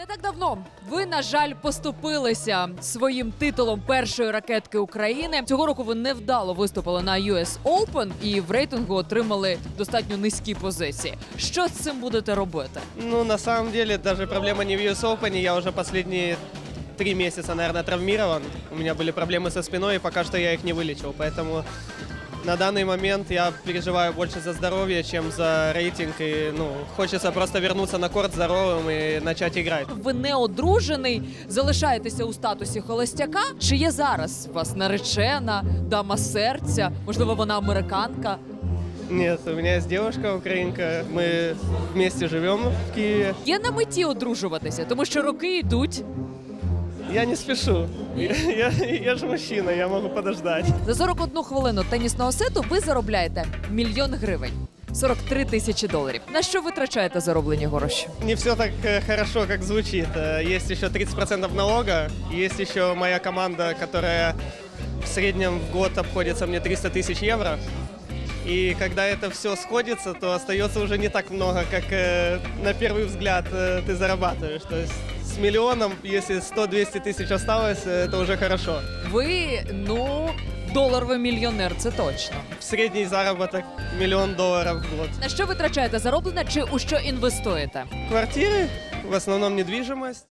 Не так давно ви, на жаль, поступилися своїм титулом першої ракетки України. Цього року ви невдало виступили на US Open і в рейтингу отримали достатньо низькі позиції. Що з цим будете робити? Ну, на самом деле, даже проблема не в US Open. Я уже последние три месяца, наверное, травмирован. У меня были проблемы со спиной, и пока что я их не вылечил. Поэтому на данный момент я переживаю больше за здоровье, чем за рейтинг. И, ну, хочется просто вернуться на корт здоровым и начать играть. Ви не одружений, залишаєтеся у статусі холостяка? Чи є зараз у вас наречена, дама серця? Можливо, вона американка? Нет, у меня есть девушка украинка. Мы вместе живем в Киеве. Є на меті одружуватися, тому що роки йдуть. Я не спешу. Я, я, я же мужчина, я могу подождать. За 41 хвилину тенісного сету ви заробляєте мільйон гривень. 43 тисячі доларів. На що витрачаєте зароблені гроші? Не все так э, хорошо, как звучит. Э, Есть еще 30% налога, есть еще моя команда, которая в среднем в год обходится мне 300 тысяч евро. И когда это все сходится, то остается уже не так много, как э, на первый взгляд э, ты зарабатываешь. То есть с миллионом, если 100-200 тысяч осталось, э, это уже хорошо. Ви ну доларовий мільйонер, це точно. В средний заработок миллион долларов в год. На що витрачаєте зароблене чи у що інвестуєте? Квартиры, в основном недвижимость.